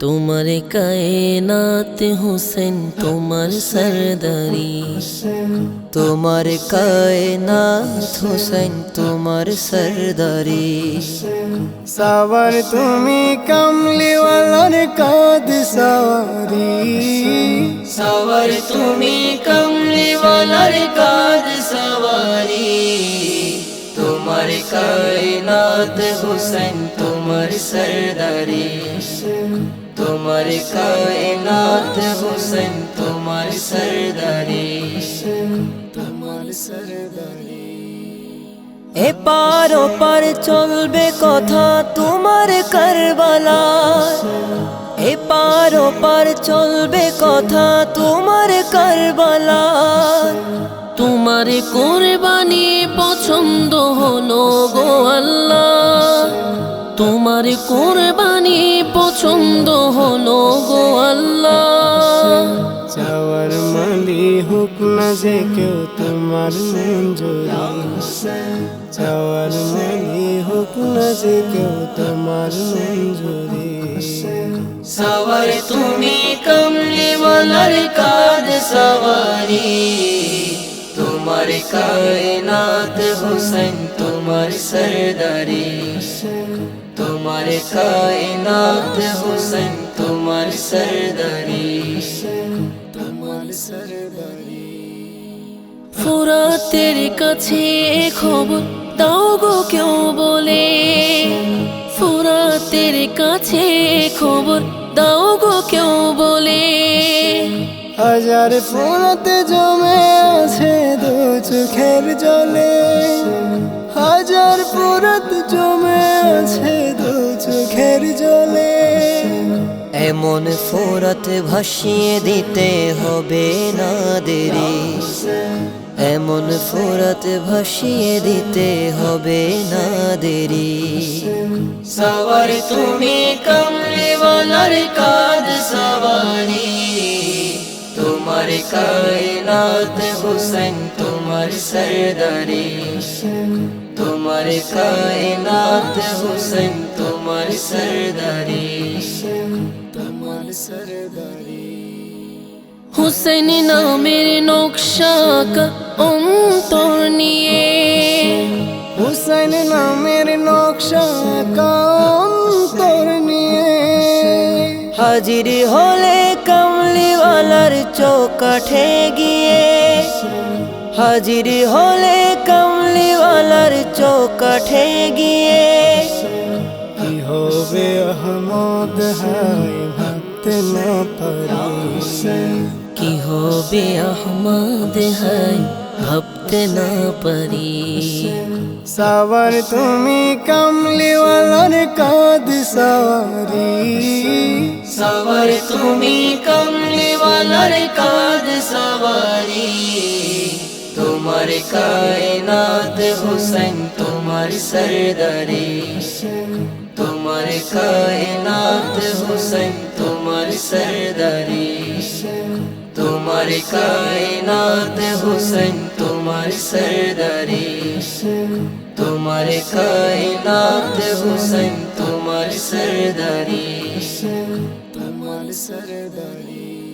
তোমার কায়নাত হুসেন তোমার সরদারি তোমার কায়নাত হোসেন তোমার সরদারি সাওয়ার তুমি কমলিওয়ালার কাদ সাওয়ারি সওয়ার তুমি কমলিওয়ালার কাদ সওয়ারি তোমার কায়নাত হুসেন তোমার সরদারি তোমার কায়নাত হুসেন তোমার সরদারি। তোমার সরদারি। এপার ওপার চলবে কথা তোমার কারবালা। এপার ওপার চলবে কথা তোমার কারবালা। তোমার কোরবানি পছন্দ হলো গো আল্লাহ। তোমার কোরবানি পছন্দ হলো গো আল্লাহ। চাওয়ার মালি হুক না যে কেউ তোমার মঞ্জুরি। চাওয়ার মালি হুক না যে কেউ তোমার মঞ্জুরি। সওয়ার তুমি কমলিওয়ালার কাদ সওয়ারি। তোমার কায়নাত হুসেন তোমার সরদারি। তোমার কায়নাত হুসেন তোমার সরদারি। তোমার সরদারি। ফুরাতের কাছে খবর দাও গো কেউ বলে। ফুরাতের কাছে খবর দাও গো কেউ বলে। হাজার ফুলতে জমে আছে দু চোখের জলে। হাজার ফুরত জমে এমন ফোরাত ভাসিয়ে দিতে হবে না দেরি। এমন ফোরাত ভাসিয়ে দিতে হবে না দেরি। সওয়ার তুমি কমলিওয়ালার কাদ সওয়ারি। তোমার কায়নাত হুসেন, তোমার সরদারি। তোমার কায়নাত হুসেন, তোমার সরদারি। তোমার সরদারি। হুসেন নামের নকশা আঁকা অন্তর নিয়ে। হুসাইন নামের নকশা কান্তর নিয়ে। হাজির হলে কামলিওয়ালার চৌকাঠে গিয়ে। হাজির হলে কামলিওয়ালার চৌকাঠে গিয়ে। হবে আহমদ হাই ভাবতে না পারি। কি হবে আহমদ হাই ভাবতে না পারি? সাওয়ার তুমি কমলিওয়ালার কাদ সাওয়ারি। সওয়ার তুমি কমলিওয়ালার কাদ সওয়ারি। তোমার কায়নাত হুসেন তোমার সরদারি। তোমার কায়নাত হুসেন, তোমার সরদারি। তোমার কায়নাত হুসেন, তোমার সরদারি। তোমার কায়নাত হুসেন, তোমার সরদারি। তোমার সরদারি।